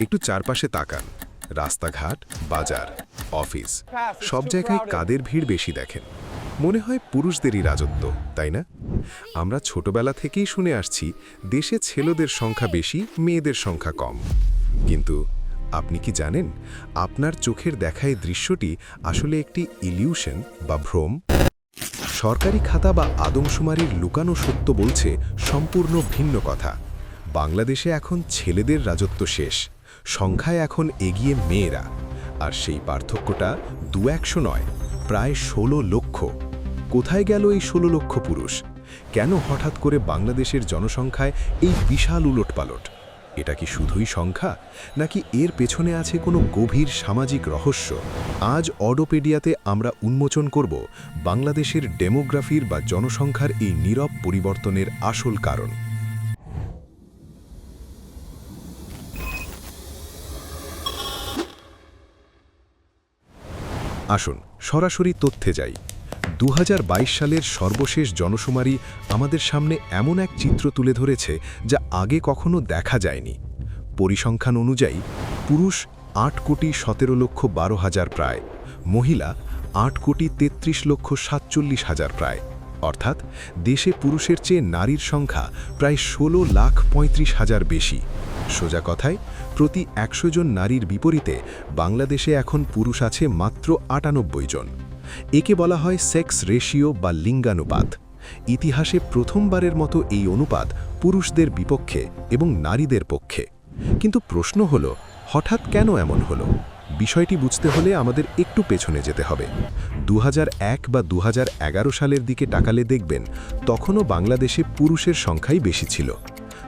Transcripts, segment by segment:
একটু চারপাশে তাকান। রাস্তাঘাট, বাজার, অফিস, সব জায়গায় কাদের ভিড় বেশি দেখেন। মনে হয় পুরুষদেরই রাজত্ব, তাই না? আমরা ছোটবেলা থেকেই শুনে আসছি, দেশে ছেলেদের সংখ্যা বেশি, মেয়েদের সংখ্যা কম। কিন্তু আপনি কি জানেন, আপনার চোখের দেখায় দৃশ্যটি আসলে একটি ইলিউশন বা ভ্রম? সরকারি খাতা বা আদমশুমারির লুকানো সত্য বলছে সম্পূর্ণ ভিন্ন কথা। বাংলাদেশে এখন ছেলেদের রাজত্ব শেষ। সংখ্যায় এখন এগিয়ে মেয়েরা, আর সেই পার্থক্যটা দু একশো নয়, প্রায় ষোলো লক্ষ। কোথায় গেল এই ষোলো লক্ষ পুরুষ? কেন হঠাৎ করে বাংলাদেশের জনসংখ্যায় এই বিশাল উলটপালট? এটা কি শুধুই সংখ্যা, নাকি এর পেছনে আছে কোনো গভীর সামাজিক রহস্য? আজ অডোপেডিয়াতে আমরা উন্মোচন করব বাংলাদেশের ডেমোগ্রাফির বা জনসংখ্যার এই নীরব পরিবর্তনের আসল কারণ। আসুন, সরাসরি তথ্যে যাই। দু হাজার বাইশ সালের সর্বশেষ জনশুমারি আমাদের সামনে এমন এক চিত্র তুলে ধরেছে যা আগে কখনো দেখা যায়নি। পরিসংখ্যান অনুযায়ী, পুরুষ আট কোটি সতেরো লক্ষ বারো হাজার প্রায়, মহিলা আট কোটি তেত্রিশ লক্ষ সাতচল্লিশ হাজার প্রায়। অর্থাৎ, দেশে পুরুষের চেয়ে নারীর সংখ্যা প্রায় ষোলো লাখ পঁয়ত্রিশ হাজার বেশি। সোজা কথায়, প্রতি একশো জন নারীর বিপরীতে বাংলাদেশে এখন পুরুষ আছে মাত্র আটানব্বই জন। একে বলা হয় সেক্স রেশিও বা লিঙ্গানুপাত। ইতিহাসে প্রথমবারের মতো এই অনুপাত পুরুষদের বিপক্ষে এবং নারীদের পক্ষে। কিন্তু প্রশ্ন হল, হঠাৎ কেন এমন হলো? বিষয়টি বুঝতে হলে আমাদের একটু পেছনে যেতে হবে। দু হাজার এক বা দু হাজার এগারো সালের দিকে টাকালে দেখবেন, তখনও বাংলাদেশে পুরুষের সংখ্যাই বেশি ছিল।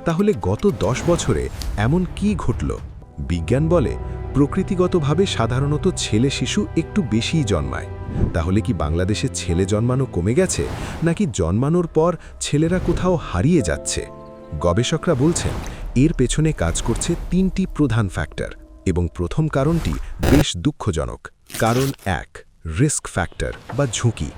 তাহলে গত দশ বছরে এমন কি ঘটল? বিজ্ঞান বলে, প্রকৃতিগতভাবে সাধারণত ছেলে শিশু একটু বেশিই জন্মায়। তাহলে কি বাংলাদেশে ছেলে জন্মানো কমে গেছে, নাকি জন্মানোর পর ছেলেরা কোথাও হারিয়ে যাচ্ছে? গবেষকরা বলছেন, এর পেছনে কাজ করছে তিনটি প্রধান ফ্যাক্টর এবং প্রথম কারণটি বেশ দুঃখজনক। কারণ এক রিস্ক ফ্যাক্টর বা ঝুঁকি।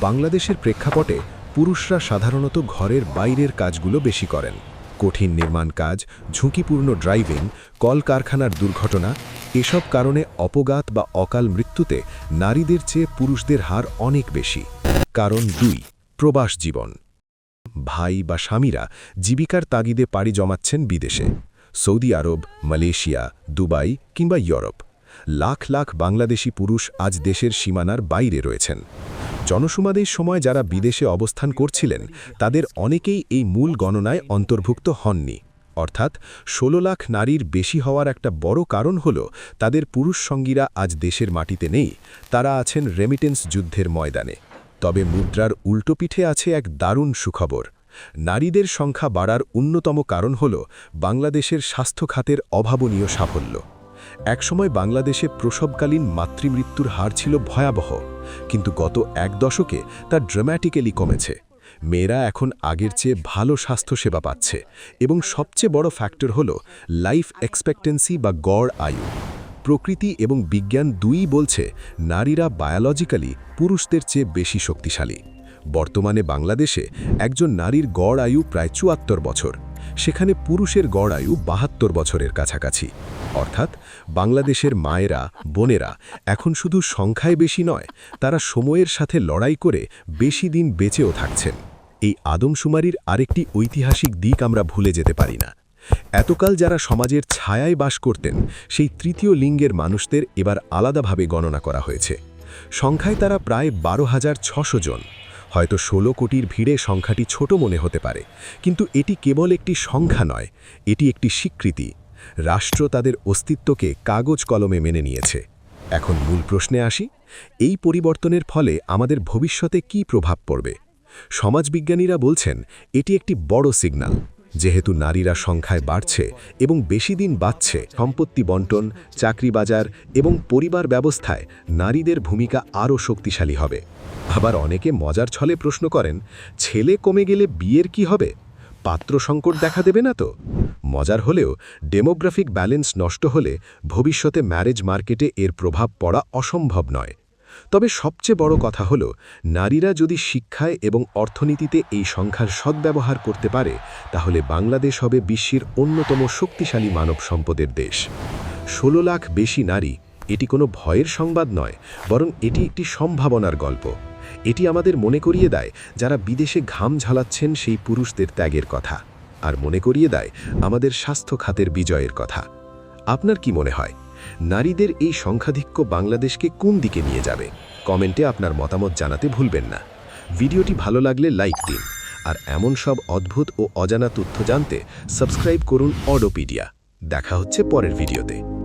বাংলাদেশের প্রেক্ষাপটে পুরুষরা সাধারণত ঘরের বাইরের কাজগুলো বেশি করেন। কঠিন নির্মাণ কাজ, ঝুঁকিপূর্ণ ড্রাইভিং, কলকারখানার দুর্ঘটনা, এসব কারণে অপঘাত বা অকাল মৃত্যুতে নারীদের চেয়ে পুরুষদের হার অনেক বেশি। কারণ দুই, প্রবাস জীবন। ভাই বা স্বামীরা জীবিকার তাগিদে পাড়ি জমাচ্ছেন বিদেশে। সৌদি আরব, মালয়েশিয়া, দুবাই কিংবা ইউরোপ। লাখ লাখ বাংলাদেশি পুরুষ আজ দেশের সীমানার বাইরে রয়েছেন। জনসমাদের সময় যারা বিদেশে অবস্থান করছিলেন, তাদের অনেকেই এই মূল গণনায় অন্তর্ভুক্ত হননি। অর্থাৎ ১৬ লাখ নারীর বেশি হওয়ার একটা বড় কারণ হল, তাদের পুরুষ সঙ্গীরা আজ দেশের মাটিতে নেই, তারা আছেন রেমিটেন্স যুদ্ধের ময়দানে। তবে মুদ্রার উল্টোপিঠে আছে এক দারুণ সুখবর। নারীদের সংখ্যা বাড়ার অন্যতম কারণ হল বাংলাদেশের স্বাস্থ্য খাতের অভাবনীয় সাফল্য। একসময় বাংলাদেশে প্রসবকালীন মাতৃমৃত্যুর হার ছিল ভয়াবহ। কিন্তু গত এক দশকে তা ড্রামাটিক্যালি কমেছে। মেয়েরা এখন আগের চেয়ে ভালো স্বাস্থ্যসেবা পাচ্ছে এবং সবচেয়ে বড় ফ্যাক্টর হল লাইফ এক্সপেক্টেন্সি বা গড় আয়ু। প্রকৃতি এবং বিজ্ঞান দুই বলছে নারীরা বায়োলজিক্যালি পুরুষদের চেয়ে বেশি শক্তিশালী। বর্তমানে বাংলাদেশে একজন নারীর গড় আয়ু প্রায় চুয়াত্তর বছর। সেখানে পুরুষের গড় আয়ু বাহাত্তর বছরের কাছাকাছি। অর্থাৎ বাংলাদেশের মায়েরা, বোনেরা এখন শুধু সংখ্যায় বেশি নয়, তারা সময়ের সাথে লড়াই করে বেশি দিন বেঁচেও থাকছেন। এই আদমশুমারির আরেকটি ঐতিহাসিক দিক আমরা ভুলে যেতে পারি না। এতকাল যারা সমাজের ছায়ায় বাস করতেন, সেই তৃতীয় লিঙ্গের মানুষদের এবার আলাদাভাবে গণনা করা হয়েছে। সংখ্যায় তারা প্রায় বারো হাজার ছশো জন। হয়তো ষোলো কোটির ভিড়ে সংখ্যাটি ছোট মনে হতে পারে, কিন্তু এটি কেবল একটি সংখ্যা নয়, এটি একটি স্বীকৃতি। রাষ্ট্র তাদের অস্তিত্বকে কাগজ কলমে মেনে নিয়েছে। এখন মূল প্রশ্নে আসি, এই পরিবর্তনের ফলে আমাদের ভবিষ্যতে কি প্রভাব পড়বে? সমাজবিজ্ঞানীরা বলছেন, এটি একটি বড় সিগন্যাল। যেহেতু নারীরা সংখ্যায় বাড়ছে এবং বেশি দিন বাড়ছে সম্পত্তি বন্টন, চাকরি বাজার এবং পরিবার ব্যবস্থায় নারীদের ভূমিকা আরও শক্তিশালী হবে। আবার অনেকে মজার ছলে প্রশ্ন করেন, ছেলে কমে গেলে বিয়ের কি হবে? পাত্র সংকট দেখা দেবে না তো? মজার হলেও ডেমোগ্রাফিক ব্যালেন্স নষ্ট হলে ভবিষ্যতে ম্যারেজ মার্কেটে এর প্রভাব পড়া অসম্ভব নয়। তবে সবচেয়ে বড় কথা হল, নারীরা যদি শিক্ষায় এবং অর্থনীতিতে এই সংখ্যার সদ্ব্যবহার করতে পারে, তাহলে বাংলাদেশ হবে বিশ্বের অন্যতম শক্তিশালী মানব সম্পদের দেশ। ষোলো লাখ বেশি নারী, এটি কোনো ভয়ের সংবাদ নয়, বরং এটি একটি সম্ভাবনার গল্প। এটি আমাদের মনে করিয়ে দেয় যারা বিদেশে ঘাম ঝালাচ্ছেন সেই পুরুষদের ত্যাগের কথা। আর মনে করিয়ে দেয় আমাদের স্বাস্থ্য খাতের বিজয়ের কথা। আপনার কি মনে হয়? নারীদের এই সংখ্যাধিক্য বাংলাদেশকে কোন দিকে নিয়ে যাবে? কমেন্টে আপনার মতামত জানাতে ভুলবেন না। ভিডিওটি ভালো লাগলে লাইক দিন। আর এমন সব অদ্ভুত ও অজানা তথ্য জানতে সাবস্ক্রাইব করুন অডোপিডিয়া। দেখা হচ্ছে পরের ভিডিওতে।